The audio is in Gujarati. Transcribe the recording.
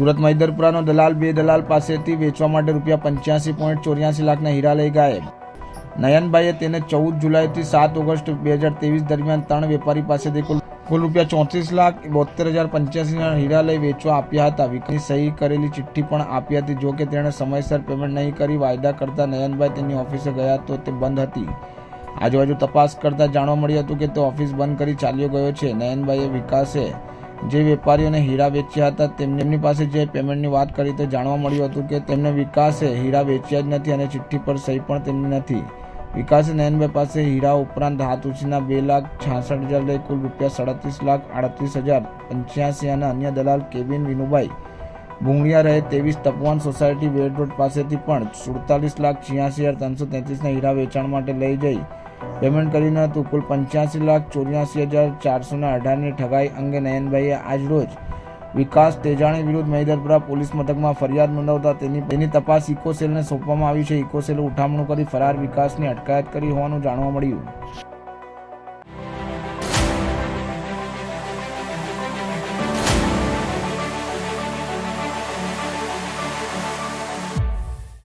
સુરત મૈદરપુરાનો દલાલ બે દલાલ પાસેથી વેચવા માટે રૂપિયા પંચ્યાસી પોઈન્ટ ચોર્યાસી લાખના હીરા લઈ ગાયબ. નયનભાઈએ તેને ચૌદ જુલાઈથી સાત ઓગસ્ટ બે હજાર ત્રેવીસ દરમિયાન ત્રણ વેપારી પાસેથી કુલ કુલ રૂપિયા ચોત્રીસ લાખ બોતેર હજાર પંચ્યાસીના હીરા લઈ વેચવા આપ્યા હતા. વિકની સહી કરેલી ચિઠ્ઠી પણ આપી હતી. જો કે તેણે સમયસર પેમેન્ટ નહીં કરી, વાયદા કરતા નયનભાઈ તેની ઓફિસે ગયા તો તે બંધ હતી. આજુબાજુ તપાસ કરતા જાણવા મળ્યું હતું કે તે ઓફિસ બંધ કરી ચાલ્યો ગયો છે. નયનભાઈએ વિકાસે જે વેપારીઓને હીરા વેચ્યા હતા, તેમની પાસે જે પેમેન્ટની વાત કરી તો જાણવા મળ્યું હતું કે તેમને વિકાસે હીરા વેચ્યા જ નથી અને ચિઠ્ઠી પર સહી પણ તેમની નથી. વિકાસે નયનભાઈ પાસે હીરા ઉપરાંત ધાતુચીના બે લાખ છાસઠ હજાર લઈ કુલ રૂપિયા સાડત્રીસ લાખ આડત્રીસ હજાર પંચ્યાસી અને અન્ય દલાલ કેબિન વિનુભાઈ ભૂંગળિયા રહે તેવીસ તપવાન સોસાયટી વેડ રોડ પાસેથી પણ સુડતાલીસ લાખ છ્યાસી હજાર ત્રણસો તેત્રીસના હીરા વેચાણ માટે લઈ જઈ પેમેન્ટ કર્યું હતું. કુલ પંચ્યાસી લાખ ચોર્યાસી હજાર ચારસો ને અઢારની ઠગાઈ અંગે નયનભાઈએ આજરોજ વિકાસ તેજાણી વિરુદ્ધ મહિદરપુરા પોલીસ મથકમાં ફરિયાદ નોંધાવતા તેની તેની તપાસ ઇકોસેલને સોંપવામાં આવી છે. ઇકોસેલે ઉઠામણું કરી ફરાર વિકાસની અટકાયત કરી હોવાનું જાણવા મળ્યું.